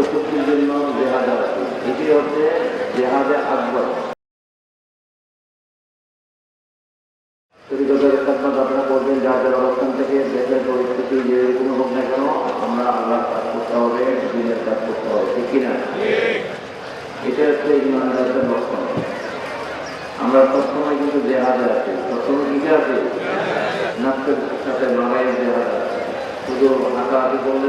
আত্মশুদ্ধির জন্য জেহাদে আছে এটি হচ্ছে জেহাদে আকবর থেকে না কেন আমরা কাজ করতে হবে কাজ করতে হবে এটা হচ্ছে আমরা সবসময় কিন্তু জেহাদে আছি। সবসময় কিসে আছে? নাচের সাথে লড়াইয়ের জেহাদ আছে। শুধু হাঁটাহাঁটি করলে।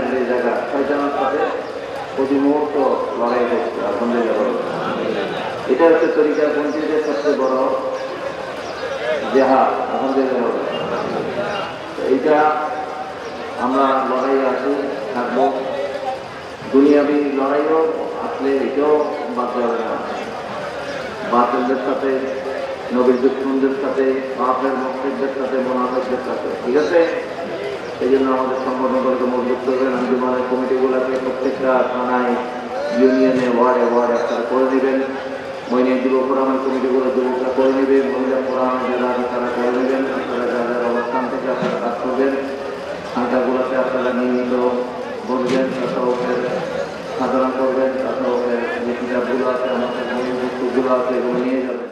শয়তানের যে জায়গা। শয়তানের সাথে প্রতি মুহূর্ত লড়াই করছে আলহামদুলিল্লাহ এটা হচ্ছে তরিকাপন্থীদের সবচেয়ে বড় জেহাদ আলহামদুলিল্লাহ এইটা আমরা লড়াই আছি, থাকব। দুনিয়াবি লড়াইও আসলে এটাও বাদ যাবে না। বাতিলদের সাথে, নবীর দুশ্মনদের সাথে, বাপের মসজিদদের সাথে, মোনাফেকদের সাথে। ঠিক আছে? এই জন্য আমাদের আঞ্জুমানের শেখরা থানায় ইউনিয়নে, ওয়ার্ডে ওয়ার্ডে আপনারা করে নেবেন। মহিলা যুব ফোরামের কমিটিগুলো যুবকরা করে নেবেন। মহিলা ফোরাম যারা তারা করে নেবেন। আপনারা যারা যারা অবস্থান থেকে আপনারা কাজ করবেন। আড্ডাগুলোতে আপনারা নিয়মিত বলবেন তাছাড়া সাধনা করবেন তাছাড়া যে কিতাবগুলো আছে, আমাদের বইগুলো আছে, এগুলো নিয়ে যাবেন।